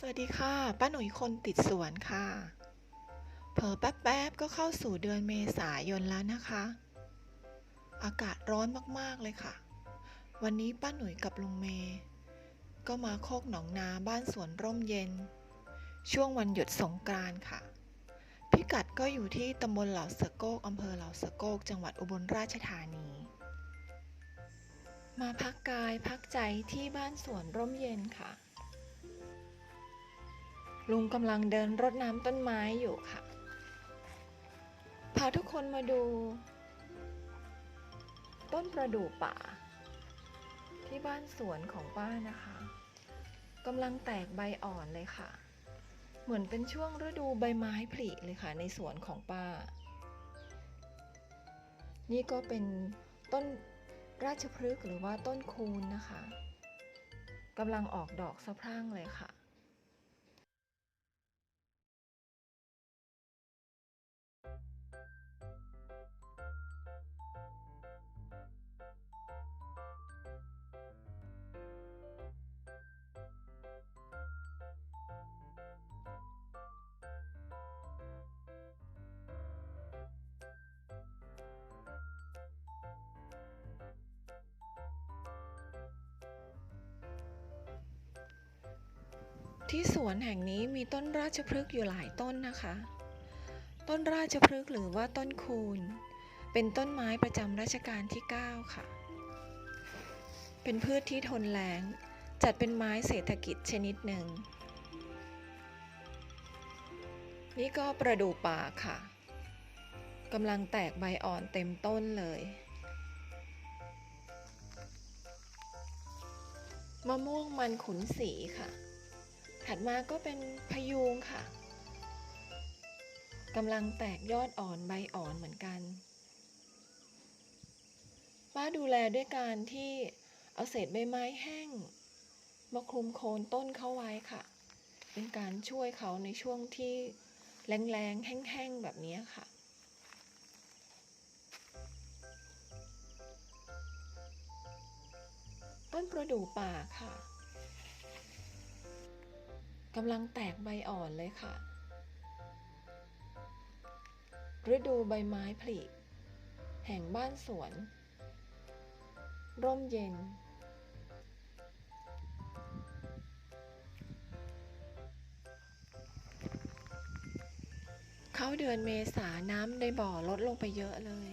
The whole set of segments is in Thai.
สวัสดีค่ะ ป้าหนุ่ยคนติดสวนค่ะ เผลอแป๊บๆ ก็เข้าสู่เดือนเมษายนแล้วนะคะ อากาศร้อนมากๆเลยค่ะ วันนี้ป้าหนุ่ยกับลุงเมย์ก็มาโคกหนองนาบ้านสวนร่มเย็น ช่วงวันหยุดสงกรานต์ค่ะ พิกัดก็อยู่ที่ตำบลเหล่าสะโกกอำเภอเหล่าสะโกกจังหวัดอุบลราชธานี มาพักกายพักใจที่บ้านสวนร่มเย็นค่ะ ลุงกำลังเดินรดน้ำต้นไม้อยู่ค่ะ พาทุกคนมาดู ต้นประดู่ป่า ที่บ้านสวนของป้านะคะกำลังแตกใบอ่อนเลยค่ะ เหมือนเป็นช่วงฤดูใบไม้ผลิเลยค่ะ ในสวนของป้า นี่ก็เป็นต้นราชพฤกษ์หรือว่าต้นคูนนะคะกำลังออกดอกสะพรั่งเลยค่ะ ที่สวนแห่งนี้มีต้นราชพฤกษ์อยู่หลายต้นนะคะ ต้นราชพฤกษ์หรือว่าต้นคูนเป็นต้นไม้ประจำรัชกาลที่ 9 ค่ะ เป็นพืชที่ทนแล้งจัดเป็นไม้เศรษฐกิจชนิดหนึ่ง นี่ก็ประดู่ป่าค่ะกำลังแตกใบอ่อนเต็มต้นเลย มะม่วงมันขุนสีค่ะ ถัดมาก็เป็นพยูงค่ะกำลังแตกยอดอ่อนใบอ่อนเหมือนกัน ป้าดูแลด้วยการที่เอาเศษใบไม้แห้ง มาคลุมโคนต้นเขาไว้ค่ะ เป็นการช่วยเขาในช่วงที่แรงๆ แห้งๆ แบบนี้ค่ะต้นประดู่ป่าค่ะ กำลังแตกใบอ่อนเลยค่ะ ฤดูใบไม้ผลิแห่งบ้านสวน ร่มเย็น เข้าเดือนเมษาน้ำในบ่อลดลงไปเยอะเลย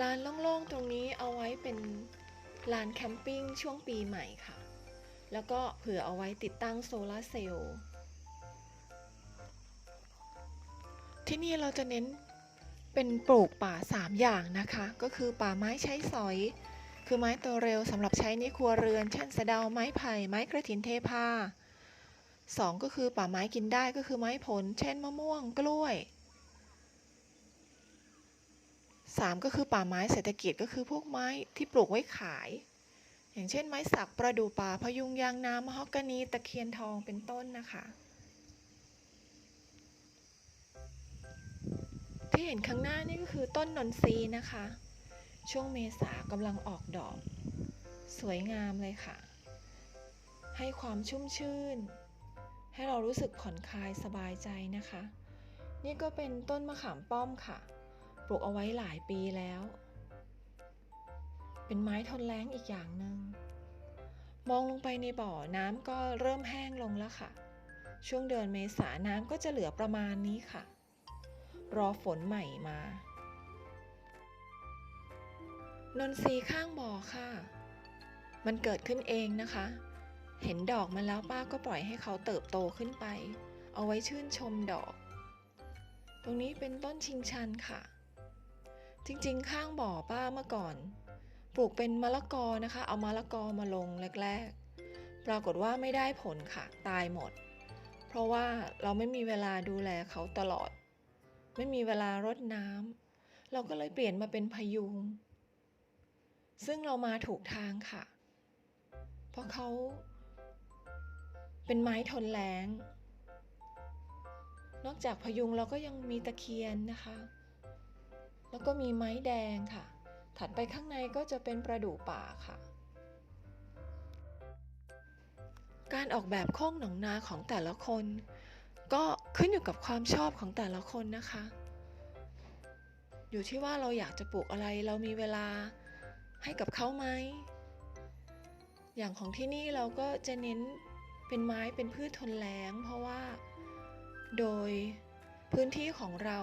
ลานโล่งๆตรงนี้เอาไว้เป็นลานแคมปิ้งช่วงปีใหม่ค่ะ แล้วก็เผื่อเอาไว้ติดตั้งโซลาร์เซลล์ที่นี่เราจะเน้นเป็นปลูกป่า 3 อย่างนะคะ ก็คือป่าไม้ใช้สอย คือไม้ตัวเร็วสำหรับใช้ในครัวเรือน เช่นสะเดาไม้ไผ่ไม้กระถินเทพาสองก็คือป่าไม้กินได้ก็คือไม้ผล เช่นมะม่วงกล้วย สามก็คือป่าไม้เศรษฐกิจก็คือพวกไม้ที่ปลูกไว้ขาย อย่างเช่นไม้สักประดู่ป่าพยุงยางนามะฮอกกานีตะเคียนทองเป็นต้นนะคะ ที่เห็นข้างหน้านี่ก็คือต้นนนทรีนะคะ ช่วงเมษากำลังออกดอก สวยงามเลยค่ะ ให้ความชุ่มชื่น ให้เรารู้สึกผ่อนคลายสบายใจนะคะ นี่ก็เป็นต้นมะขามป้อมค่ะ ลูกเอาไว้หลายปีแล้ว เป็นไม้ทนแล้งอีกอย่างหนึง่งมองลงไปในบ่อน้ำก็เริ่มแห้งลงแล้วค่ะ ช่วงเดือนเมษาน้ำก็จะเหลือประมาณนี้ค่ะ รอฝนใหม่มานนทรีข้างบ่อค่ะ มันเกิดขึ้นเองนะคะ เห็นดอกมันแล้วป้าก็ปล่อยให้เขาเติบโตขึ้นไป เอาไว้ชื่นชมดอก ตรงนี้เป็นต้นชิงชันค่ะ จริงๆ ข้างบ่อป้าเมื่อก่อน ปลูกเป็นมะละกอนะคะ เอามะละกอมาลงแรกๆ ปรากฏว่าไม่ได้ผลค่ะตายหมด เพราะว่าเราไม่มีเวลาดูแลเขาตลอด ไม่มีเวลารดน้ำเราก็เลยเปลี่ยนมาเป็นพยุง ซึ่งเรามาถูกทางค่ะ เพราะเขาเป็นไม้ทนแล้งนอกจากพยุงเราก็ยังมีตะเคียนนะคะ แล้วก็มีไม้แดงค่ะ ถัดไปข้างในก็จะเป็นประดู่ป่าค่ะ การออกแบบโค้งหนองนาของแต่ละคน ก็ขึ้นอยู่กับความชอบของแต่ละคนนะคะ อยู่ที่ว่าเราอยากจะปลูกอะไรเรามีเวลาให้กับเขาไหม อย่างของที่นี่เราก็จะเน้นเป็นไม้เป็นพืชทนแล้ง เพราะว่า โดยพื้นที่ของเรา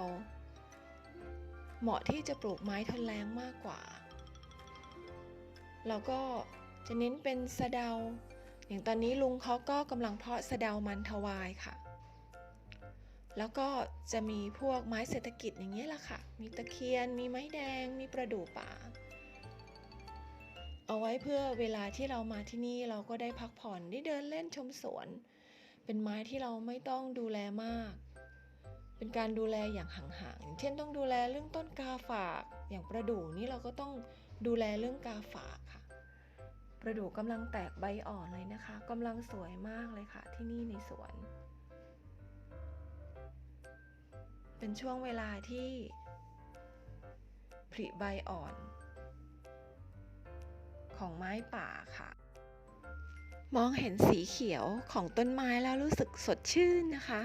เหมาะที่จะปลูกไม้ทนแล้งมากกว่าเราก็จะเน้นเป็นสะเดา อย่างตอนนี้ลุงเขาก็กำลังเพาะสะเดามันทวายค่ะ แล้วก็จะมีพวกไม้เศรษฐกิจอย่างนี้ยแหละค่ะ มีตะเคียน มีไม้แดง มีประดู่ป่า เอาไว้เพื่อเวลาที่เรามาที่นี่เราก็ได้พักผ่อนได้เดินเล่นชมสวน เป็นไม้ที่เราไม่ต้องดูแลมาก เป็นการดูแลอย่างห่างๆ เช่นต้องดูแลเรื่องต้นกาฝาก อย่างประดู่นี่เราก็ต้องดูแลเรื่องกาฝากค่ะ ประดู่กำลังแตกใบอ่อนเลยนะคะกำลังสวยมากเลยค่ะ ที่นี่ในสวน เป็นช่วงเวลาที่ผลิใบอ่อน ของไม้ป่าค่ะ มองเห็นสีเขียวของต้นไม้แล้วรู้สึกสดชื่นนะคะ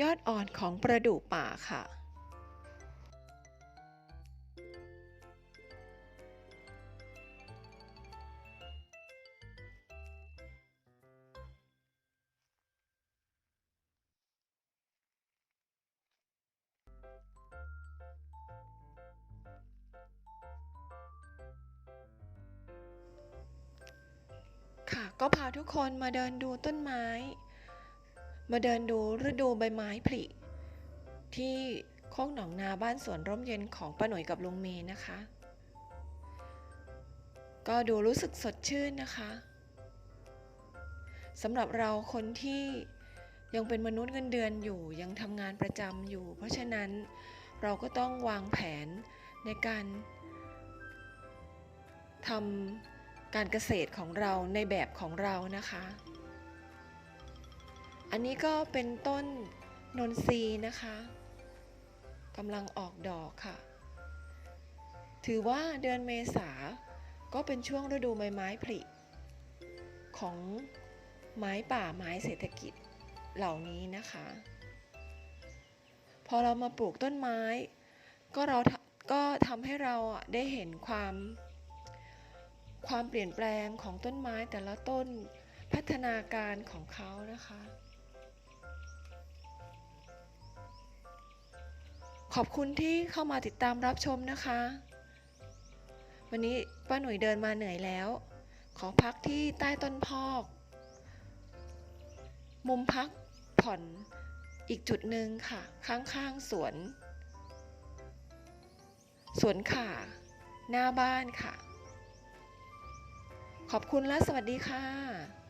ยอดอ่อนของประดู่ป่าค่ะ ค่ะก็พาทุกคนมาเดินดูต้นไม้ มาเดินดูฤดูใบไม้ผลิที่โคกหนองนาบ้านสวนร่มเย็นของป้าหน่วยกับลุงเมย์นะคะ ก็ดูรู้สึกสดชื่นนะคะสำหรับเราคนที่ยังเป็นมนุษย์เงินเดือนอยู่ยังทำงานประจำอยู่ เพราะฉะนั้นเราก็ต้องวางแผนในการทำการเกษตรของเราในแบบของเรานะคะ อันนี้ก็เป็นต้นนนทรีนะคะกำลังออกดอกค่ะ ถือว่าเดือนเมษาก็เป็นช่วงฤดูใบไม้ผลิของไม้ป่าไม้เศรษฐกิจเหล่านี้นะคะ พอเรามาปลูกต้นไม้ ก็เราก็ทำให้เราได้เห็นความ ความเปลี่ยนแปลงของต้นไม้แต่ละต้นพัฒนาการของเขานะคะ ขอบคุณที่เข้ามาติดตามรับชมนะคะ วันนี้ป้าหนุ่ยเดินมาเหนื่อยแล้ว ขอพักที่ใต้ต้นพอก มุมพักผ่อนอีกจุดหนึ่งค่ะ ข้างๆสวน สวนข่า หน้าบ้านค่ะ ขอบคุณและสวัสดีค่ะ